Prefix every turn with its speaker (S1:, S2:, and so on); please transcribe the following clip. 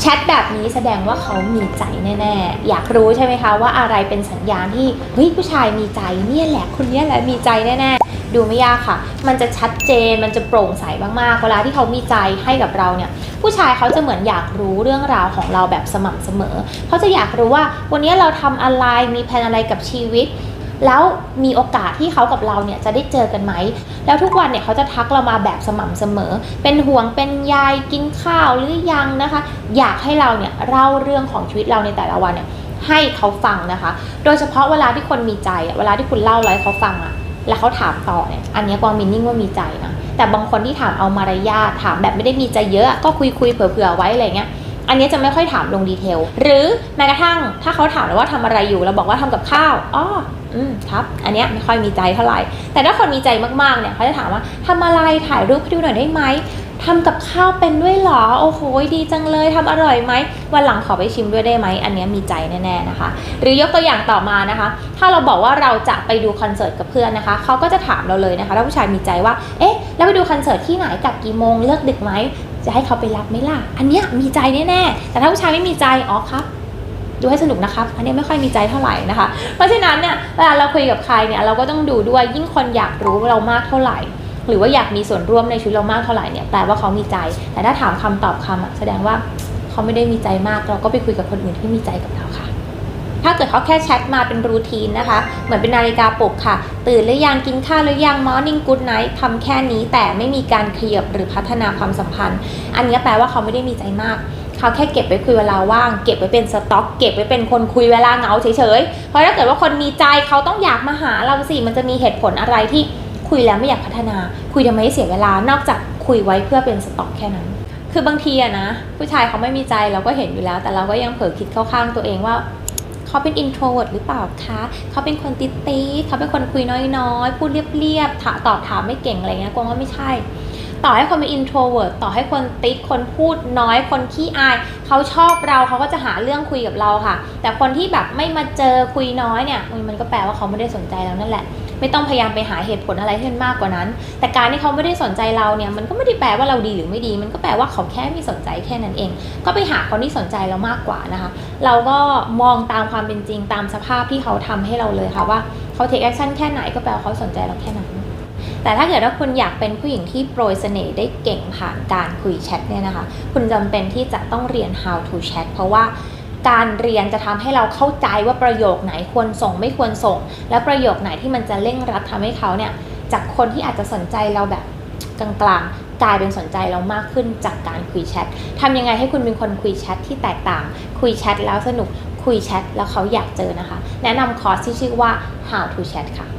S1: แชทแบบนี้แสดงว่าเขามีใจแน่ๆ อยากรู้ใช่ไหมคะว่าอะไรเป็นสัญญาณที่เฮ้ยผู้ชายมีใจเนี่ยแหละคนเนี้ยแหละมีใจแน่ๆ ดูไม่ยากค่ะ มันจะชัดเจนมันจะโปร่งใสมากๆ เวลาที่เขามีใจให้กับเราเนี่ย ผู้ชายเขาจะเหมือนอยากรู้เรื่องราวของเราแบบสม่ำเสมอ เขาจะอยากรู้ว่าวันนี้เราทำอะไรมีแผนอะไรกับชีวิต แล้วมีโอกาสที่เขากับเราเนี่ยจะได้เจอกันไหม แล้วทุกวันเนี่ยเขาจะทักเรามาแบบสม่ำเสมอ เป็นห่วงเป็นใยกินข้าวหรือยังนะคะ อยากให้เราเนี่ยเล่าเรื่องของชีวิตเราในแต่ละวันเนี่ยให้เขาฟังนะคะ โดยเฉพาะเวลาที่คนมีใจเวลาที่คุณเล่าอะไรเขาฟังอะแล้วเขาถามต่อเนี่ย อันเนี้ยกวางมินนิ่งว่ามีใจนะ แต่บางคนที่ถามเอามารยาทถามแบบไม่ได้มีใจเยอะ ก็คุยคุยๆเผื่อๆไว้อะไรเงี้ย อันนี้จะไม่ค่อยถามลงดีเทล หรือแม้กระทั่งถ้าเขาถามเราว่าทำอะไรอยู่เราบอกว่าทำกับข้าวอ๋ออืมครับ อันเนี้ยไม่ค่อยมีใจเท่าไหร่ แต่ถ้าคนมีใจมากๆเนี่ยเขาจะถามว่าทำอะไรถ่ายรูปให้ดูหน่อยได้ไหมทำกับข้าวเป็นด้วยเหรอ โอ้โห ดีจังเลยทำอร่อยไหม วันหลังขอไปชิมด้วยได้ไหม อันเนี้ยมีใจแน่ๆนะคะ หรือยกตัวอย่างต่อมานะคะ ถ้าเราบอกว่าเราจะไปดูคอนเสิร์ตกับเพื่อนนะคะ เขาก็จะถามเราเลยนะคะ ถ้าผู้ชายมีใจว่า เอ๊ะ แล้วไปดูคอนเสิร์ตที่ไหนกับกี่โมง เลิกดึกไหม จะให้เขาไปรับไหมล่ะ อันเนี้ยมีใจแน่ๆ แต่ถ้าผู้ชายไม่มีใจ อ๋อครับ ดูให้สนุกนะครับ อันนี้ไม่ค่อยมีใจเท่าไหร่นะคะ เพราะฉะนั้นเนี่ยเวลาเราคุยกับใครเนี่ยเราก็ต้องดูด้วยยิ่งคนอยากรู้เรามากเท่าไหร่ หรือว่าอยากมีส่วนร่วมในชีวิตเรามากเท่าไหร่เนี่ยแปลว่าเขามีใจ แต่ถ้าถามคำตอบคำอะแสดงว่าเขาไม่ได้มีใจมากเราก็ไปคุยกับคนอื่นที่มีใจกับเราค่ะ ถ้าเกิดเขาแค่แชทมาเป็นรูทีนนะคะ เหมือนเป็นนาฬิกาปลุกค่ะ ตื่นหรือยังกินข้าวหรือยังมอร์นิ่งกู๊ดไนท์ทำแค่นี้แต่ไม่มีการขยับหรือพัฒนาความสัมพันธ์ อันนี้แปลว่าเขาไม่ได้มีใจมากเขาแค่เก็บไว้คุยเวลาว่าง เก็บไว้เป็นสต็อก เก็บไว้เป็นคนคุยเวลาเหงาเฉยๆ เพราะถ้าเกิดว่าคนมีใจเขาต้องอยากมาหาเราสิ มันจะมีเหตุผลอะไรที่คุยแล้วไม่อยากพัฒนา คุยทำไมเสียเวลานอกจากคุยไว้เพื่อเป็นสต็อกแค่นั้น คือบางทีอะนะ ผู้ชายเขาไม่มีใจเราก็เห็นอยู่แล้ว แต่เราก็ยังเผลอคิดเข้าข้างตัวเองว่า เขาเป็น introvert หรือเปล่าคะ เขาเป็นคนติดตีเขาเป็นคนคุยน้อยๆ พูดเรียบๆ ตอบถามไม่เก่งอะไรเงี้ยกวงว่าไม่ใช่ ต่อให้คนเป็น introvert ต่อให้คนติดคนพูดน้อย คนขี้อาย เขาชอบเราเขาก็จะหาเรื่องคุยกับเราค่ะ แต่คนที่แบบไม่มาเจอคุยน้อยเนี่ยมันก็แปลว่าเขาไม่ได้สนใจเรานั่นแหละ ไม่ต้องพยายามไปหาเหตุผลอะไรที่มันมากกว่านั้น แต่การที่เขาไม่ได้สนใจเราเนี่ยมันก็ไม่ได้แปลว่าเราดีหรือไม่ดี มันก็แปลว่าเขาแค่ไม่สนใจแค่นั้นเอง ก็ไปหาคนที่สนใจเรามากกว่านะคะ เราก็มองตามความเป็นจริงตามสภาพที่เขาทำให้เราเลยค่ะว่าเขาเทคแอคชั่นแค่ไหนก็แปลว่าเขาสนใจเราแค่นั้นแต่ถ้าเกิดว่าคุณอยากเป็นผู้หญิงที่โปรยเสน่ห์ได้เก่งผ่านการคุยแชทเนี่ยนะคะ คุณจำเป็นที่จะต้องเรียน how to chat เพราะว่า การเรียนจะทำให้เราเข้าใจว่าประโยคไหนควรส่งไม่ควรส่ง และประโยคไหนที่มันจะเร่งรัดทำให้เขาเนี่ยจากคนที่อาจจะสนใจเราแบบกลางๆกลายเป็นสนใจเรามากขึ้นจากการคุยแชททำยังไงให้คุณเป็นคนคุยแชทที่แตกต่าง คุยแชทแล้วสนุกคุยแชทแล้วเขาอยากเจอนะคะ แนะนำคอร์สที่ชื่อว่า how to chat ค่ะ